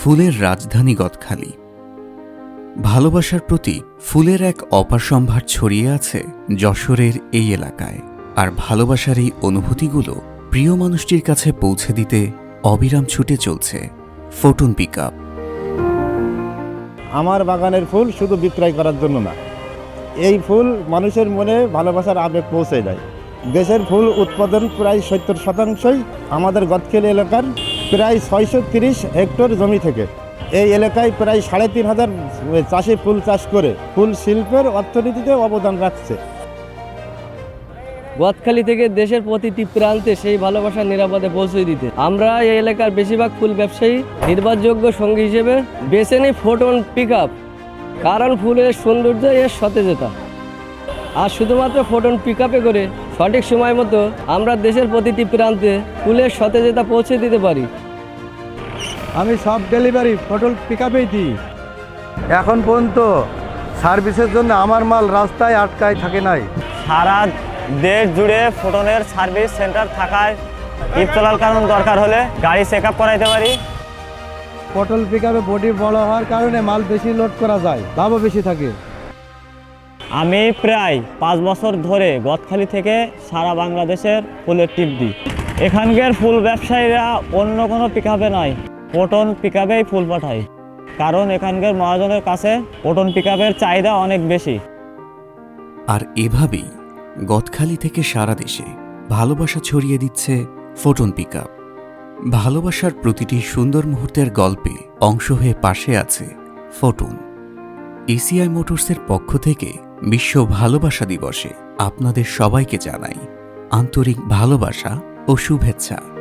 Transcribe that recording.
ফুলের রাজধানী গদখালি। ভালোবাসার প্রতি ফুলের এক অপার সম্ভার ছড়িয়ে আছে যশোরের এই এলাকায়। আর ভালোবাসার এই অনুভূতিগুলো প্রিয় মানুষটির কাছে পৌঁছে দিতে অবিরাম ছুটে চলছে ফোটন পিক আমার বাগানের ফুল শুধু বিক্রয় করার জন্য না, এই ফুল মানুষের মনে ভালোবাসার আবেগ পৌঁছে দেয়। দেশের ফুল উৎপাদন প্রায় সত্তর শতাংশই আমাদের গদখেল এলাকার প্রায় ছয়শো তিরিশ হেক্টর জমি থেকে। এই এলাকায় প্রায় সাড়ে তিন হাজার চাষি ফুল চাষ করে ফুল শিল্পের অর্থনীতিতে অবদান রাখছে। গদখালি থেকে দেশের প্রতিটি প্রান্তে সেই ভালোবাসা নিরাপদে পৌঁছে দিতে। আমরা এই এলাকার বেশিরভাগ ফুল ব্যবসায়ী নির্ভরযোগ্য সঙ্গী হিসেবে বেছে নিই ফোটন পিক কারণ ফুলের সৌন্দর্য এর সতেজতা আর শুধুমাত্র ফোটন পিক করে সঠিক সময় মতো আমরা দেশের প্রতিটি প্রান্তে ফুলের সতেজতা পৌঁছে দিতে পারি। আমি সব ডেলিভারি পটল পিক আপেই দিই। এখন পর্যন্ত সার্ভিসের জন্য আমার মাল রাস্তায় আটকায় থাকে নাই। সারা দেশ জুড়ে ফোটনের সার্ভিস সেন্টার থাকায় ইফ চলার কারণ দরকার হলে গাড়ি চেক আপ করাইতে পারি। পটল পিক আপে বডি বড় হওয়ার কারণে মাল বেশি লোড করা যায় লাভও বেশি থাকে। আমি প্রায় পাঁচ বছর ধরে গদখালি থেকে সারা বাংলাদেশের ফুলের টিপ দিই। এখানকার ফুল ব্যবসায়ীরা অন্য কোনো পিক নয় পটন পিক ফুল পাঠায়। কারণ এখানকার মহাজনের কাছে পটন পিক চাহিদা অনেক বেশি। আর এভাবেই গদখালি থেকে সারা দেশে ভালোবাসা ছড়িয়ে দিচ্ছে ফোটন পিক ভালোবাসার প্রতিটি সুন্দর মুহূর্তের গল্পে অংশ হয়ে পাশে আছে ফোটন এসিআই মোটরসের পক্ষ থেকে বিশ্ব ভালোবাসা দিবসে আপনাদের সবাইকে জানাই আন্তরিক ভালোবাসা ও শুভেচ্ছা।